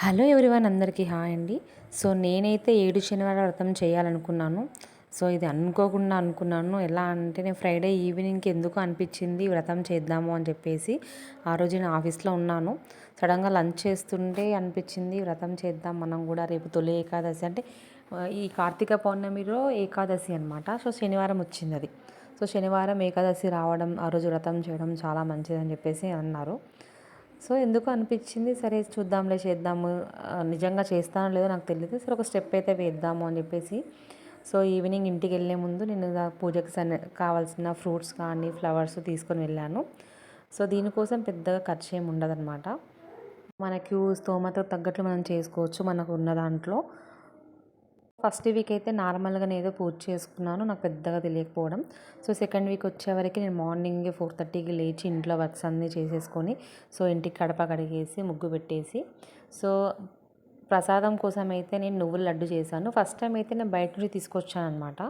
Hello everyone అందరికీ hi అండి. So నేనైతే ఏడు శనివారం వ్రతం చేయాలనుకున్నాను. సో ఇది అనుకోకుండా అనుకున్నాను. ఎలా అంటే నేను ఫ్రైడే ఈవినింగ్కి ఎందుకు అనిపించింది వ్రతం చేద్దాము అని చెప్పేసి ఆ రోజు నేను ఆఫీస్లో ఉన్నాను. సడన్గా లంచ్ చేస్తుంటే అనిపించింది వ్రతం చేద్దాం మనం కూడా రేపు తొలి ఏకాదశి అంటే ఈ కార్తీక పౌర్ణమిలో ఏకాదశి అనమాట సో శనివారం వచ్చింది అది. సో శనివారం ఏకాదశి రావడం ఆ రోజు వ్రతం చేయడం చాలా మంచిదని చెప్పేసి అన్నారు. సో ఎందుకు అనిపించింది? సరే చూద్దాంలే చేద్దాము. నిజంగా చేస్తానో లేదో నాకు తెలియదు సరే ఒక స్టెప్ అయితే వేద్దాము అని చెప్పేసి. సో ఈవినింగ్ ఇంటికి వెళ్ళే ముందు నేను పూజకి సన్న కావాల్సిన ఫ్రూట్స్ కానీ ఫ్లవర్స్ తీసుకొని వెళ్ళాను. సో దీనికోసం పెద్దగా ఖర్చు ఏమి ఉండదన్నమాట. మనకు స్తోమత తగ్గట్లు మనం చేసుకోవచ్చు మనకు ఉన్న దాంట్లో. ఫస్ట్ వీక్ అయితే నార్మల్గానే ఏదో పూజ చేసుకున్నాను నాకు పెద్దగా తెలియకపోవడం. సో సెకండ్ వీక్ వచ్చేవరకు నేను మార్నింగ్ ఫోర్ థర్టీకి లేచి ఇంట్లో వర్క్స్ అన్నీ చేసేసుకొని సో ఇంటికి కడప కడిగేసి ముగ్గు పెట్టేసి. సో ప్రసాదం కోసం అయితే నేను నువ్వుల లడ్డు చేశాను. ఫస్ట్ టైం అయితే నేను బయట నుంచి తీసుకొచ్చాను అనమాట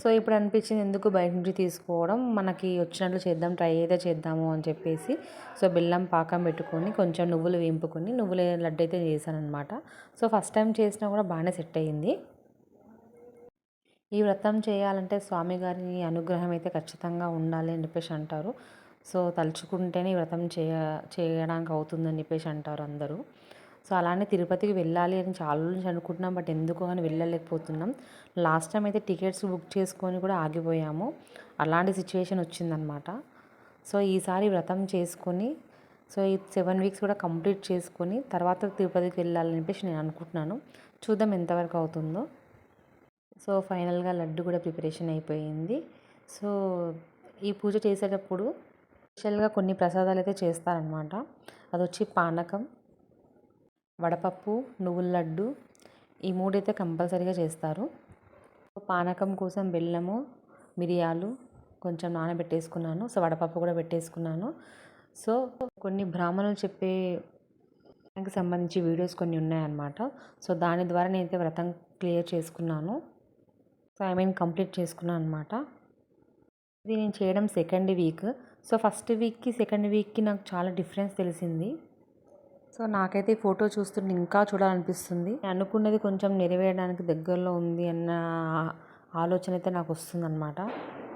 సో ఇప్పుడు అనిపించింది ఎందుకు బయట నుంచి తీసుకోవడం? మనకి వచ్చినట్లు చేద్దాం ట్రై అయితే చేద్దాము అని చెప్పేసి. సో బెల్లం పాకం పెట్టుకొని కొంచెం నువ్వులు వేంపుకొని నువ్వుల లడ్డు అయితే చేశాను అనమాట సో ఫస్ట్ టైం చేసినా కూడా బాగానే సెట్ అయ్యింది. ఈ వ్రతం చేయాలంటే స్వామిగారి అనుగ్రహం అయితే ఖచ్చితంగా ఉండాలి అని చెప్పేసి అంటారు. సో తలుచుకుంటేనే ఈ వ్రతం చేయ చేయడానికి అవుతుందని చెప్పేసి అంటారు అందరూ. సో అలానే తిరుపతికి వెళ్ళాలి అని చాలా నుంచి అనుకుంటున్నాం. బట్ ఎందుకు అని వెళ్ళలేకపోతున్నాం. లాస్ట్ టైం అయితే టికెట్స్ బుక్ చేసుకొని కూడా ఆగిపోయాము. అలాంటి సిచ్యువేషన్ వచ్చిందనమాట. సో ఈసారి వ్రతం చేసుకొని సో ఈ సెవెన్ వీక్స్ కూడా కంప్లీట్ చేసుకొని తర్వాత తిరుపతికి వెళ్ళాలని చెప్పేసి నేను అనుకుంటున్నాను. చూద్దాం ఎంతవరకు అవుతుందో. సో ఫైనల్గా లడ్డు కూడా ప్రిపరేషన్ అయిపోయింది. సో ఈ పూజ చేసేటప్పుడు స్పెషల్గా కొన్ని ప్రసాదాలు అయితే చేస్తారనమాట. అది వచ్చి పానకం వడపప్పు నువ్వుల లడ్డు ఈ మూడైతే కంపల్సరీగా చేస్తారు. పానకం కోసం బెల్లము మిరియాలు కొంచెం నానబెట్టేసుకున్నాను. సో వడపప్పు కూడా పెట్టేసుకున్నాను. సో కొన్ని బ్రాహ్మణులు చెప్పే దానికి సంబంధించి వీడియోస్ కొన్ని ఉన్నాయన్నమాట. సో దాని ద్వారా నేనైతే వ్రతం క్లియర్ చేసుకున్నాను. సో ఐ మీన్ కంప్లీట్ చేసుకున్నాను అనమాట ఇది నేను చేయడం సెకండ్ వీక్. సో ఫస్ట్ వీక్కి సెకండ్ వీక్కి నాకు చాలా డిఫరెన్స్ తెలిసింది. సో నాకైతే ఈ ఫోటో చూస్తుంటే ఇంకా చూడాలనిపిస్తుంది. అనుకున్నది కొంచెం నెరవేరడానికి దగ్గరలో ఉంది అన్న ఆలోచన అయితే నాకు వస్తుందన్నమాట.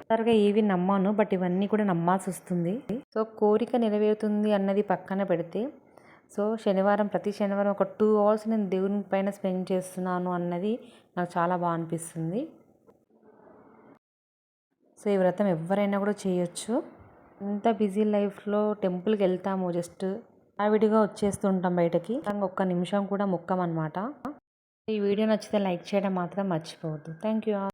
త్వరగా ఏవి నమ్మాను బట్ ఇవన్నీ కూడా నమ్మాల్సి వస్తుంది. సో కోరిక నెరవేరుతుంది అన్నది పక్కన పెడితే సో శనివారం ప్రతి శనివారం ఒక టూ అవర్స్ నేను దేవుని పైన స్పెండ్ చేస్తున్నాను అన్నది నాకు చాలా బాగా అనిపిస్తుంది. సో ఈ వ్రతం ఎవరైనా కూడా చేయొచ్చు. ఎంత బిజీ లైఫ్లో టెంపుల్కి వెళ్తాము జస్ట్ విడిగా వచ్చేస్తుంటాం బయటకి. ఒక్క నిమిషం కూడా ముక్కం అనమాట ఈ వీడియో నచ్చితే లైక్ చేయడం మాత్రం మర్చిపోవద్దు. Thank you.